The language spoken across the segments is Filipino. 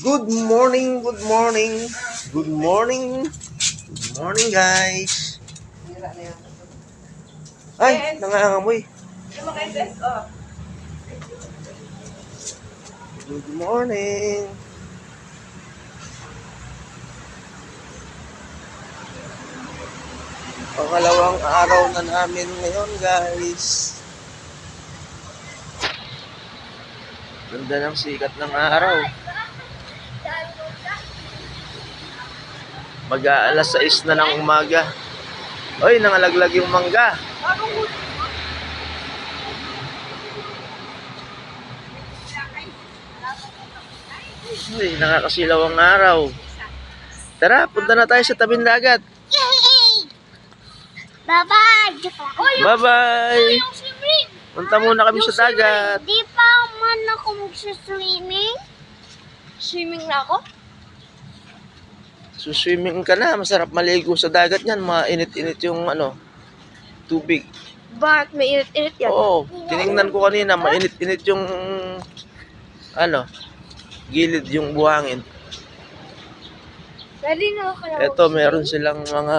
Good morning, good morning, good morning, good morning guys. Ay, nangangamoy. Good morning. Pangalawang araw na namin ngayon guys. Ganda ng sikat ng araw. Mag-aalas 6 na ng umaga. Oy, nangalaglag yung mangga. Uy, nakakasilaw ang araw. Tara, punta na tayo sa tabing dagat. Bye-bye! Bye-bye! Punta muna kami sa dagat. Di pa man ako magsiswimming. Swimming na ako? Suswimming ka na, masarap maligo sa dagat yan. Mainit-init yung ano, tubig. Bakit may init-init yan? Oo, tiningnan ko kanina, mainit-init yung ano, gilid yung buhangin. Pwede na kaya Ito, meron silang mga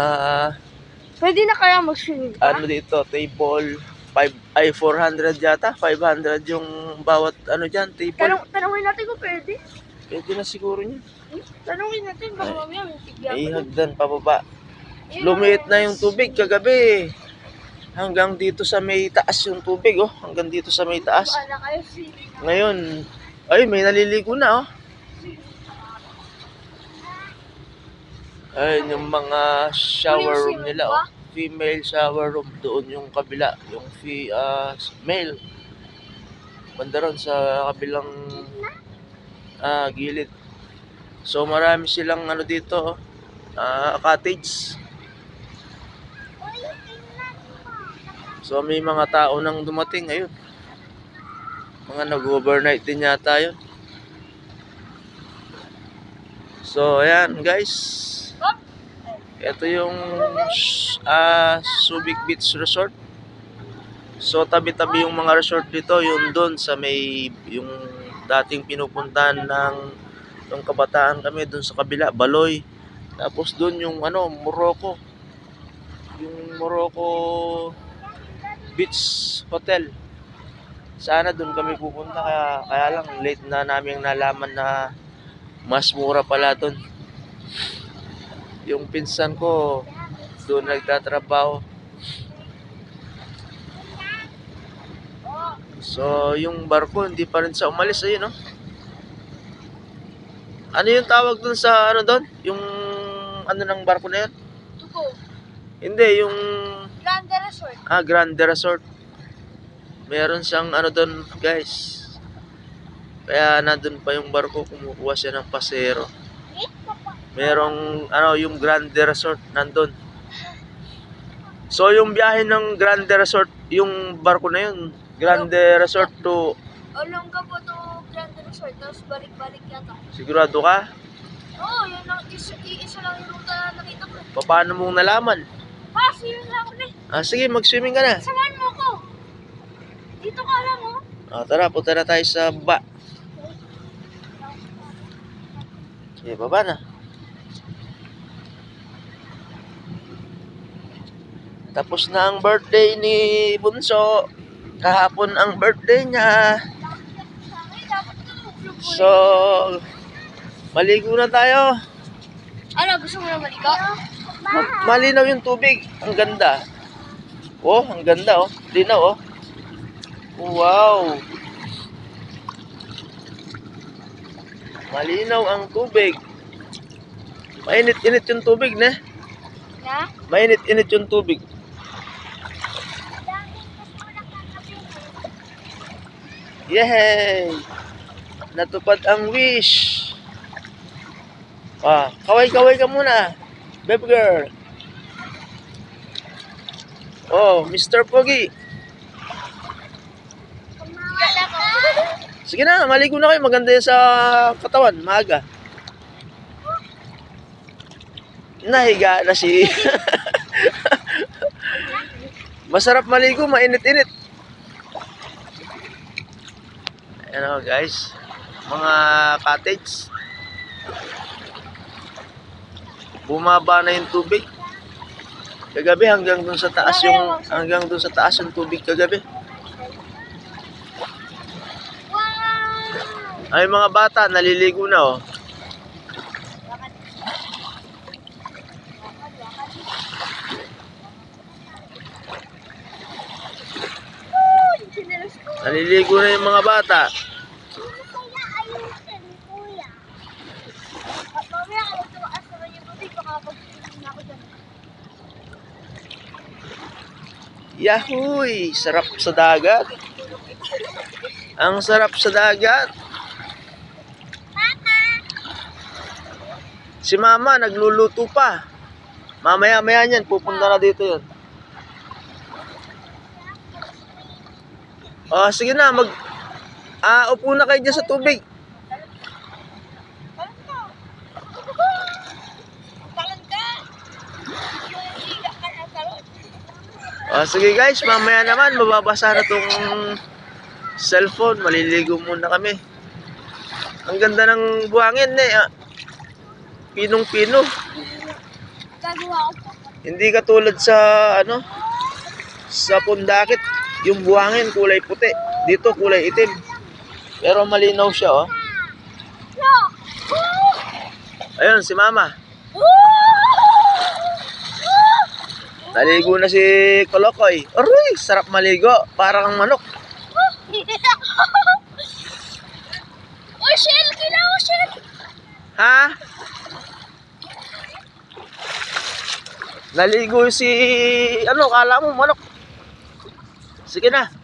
Pwede na kaya mag-swimming ka? ano dito, table 5 ay 400 yata, 500 yung bawat ano diyan, table. Tanong, tanongin natin kung pwede. Pwede na siguro niya. Tanongin natin, baka Ay. mamaya may tigyan. May hagdan pababa. Lumiit na yung tubig kagabi. Hanggang dito sa may taas yung tubig, oh. Hanggang dito sa may taas. Ngayon, ay, may naliligo na, oh. Ayun yung mga shower room nila, oh. Female shower room. Doon yung kabila, yung fi, ah, male. Banda ron sa kabilang ah, gilid. So marami silang ano dito. Ah, cottage. So may mga tao nang dumating ayun. Mga nag-overnight din yata yun. So ayan guys. Ito yung ah Subic Beach Resort. So tabi-tabi yung mga resort dito, yung doon sa may yung dating pinupuntahan ng ng kabataan kami doon sa kabila, Baloy. Tapos doon yung ano, Morocco. Yung Morocco Beach Hotel. Sana doon kami pupunta kaya, kaya lang late na namin nalaman na mas mura pala doon. Yung pinsan ko doon nagtatrabaho. So, yung barko hindi pa rin sa umalis ayun, no? Ano yung tawag doon sa ano doon? Yung ano ng barko na yun? Tuko. Hindi, yung Grande Resort. Ah, Grande Resort. Meron siyang ano doon, guys. Kaya nandun pa yung barko, kumukuha siya ng pasero. Merong ano, yung Grande Resort nandun. So yung biyahe ng Grande Resort, yung barko na yun, Grande Resort to Olongga po to Grande Resort, tapos balik-balik yata. sigurado ka? Oo, yun lang, isa, isa lang yung ruta na nakita ko. Paano mong nalaman? Pas, yun lang ulit. Ah, sige, mag-swimming ka na. Samahan mo ko. Dito ka lang, oh. Ah, tara, punta na tayo sa baba. Sige, baba na. Tapos na ang birthday ni Bunso. Kahapon ang birthday niya. So, maligo na tayo. Ano, gusto mo na maligo? Ma- malinaw yung tubig. Ang ganda. Oh, ang ganda oh. Linaw oh. Wow. Malinaw ang tubig. Mainit-init yung tubig, ne? Na? Mainit-init yung tubig. Yay! Natupad ang wish. Ah, kaway-kaway ka muna. Baby girl. Oh, Mr. Pogi. Sige na, maligo na kayo. Maganda yan sa katawan. Maaga. Nahiga na si... Masarap maligo, mainit-init. Ayan o guys. Mga cottage. Bumaba na yung tubig. Kagabi hanggang dun sa taas yung hanggang dun sa taas yung tubig kagabi. Ay mga bata naliligo na oh. Naliligo na yung mga bata. Ano kaya ayusin, kuya? At mamaya kapag tumaas naman yung tubig, baka pag-swimming na ako dyan. Yahoy! Sarap sa dagat. Ang sarap sa dagat. Si mama nagluluto pa. Mamaya-maya niyan, pupunta na dito yun. Oh, sige na, mag... Ah, upo na kayo dyan sa tubig. Talon ka! Talon ka! Yung higa ka na talon. Oh, sige guys, mamaya naman, mababasa na tong cellphone. Maliligo muna kami. Ang ganda ng buhangin eh. Pinong-pino. Hindi katulad sa ano sa pundakit, yung buhangin kulay puti. Dito kulay itim. Pero malinaw siya oh. Ayun si Mama. Naligo na si Kolokoy. Aroy, sarap maligo. Parang ang manok. Oh, Shell! Kailangan Shell! Ha? Naligo si ano, kala mo manok. Sige na.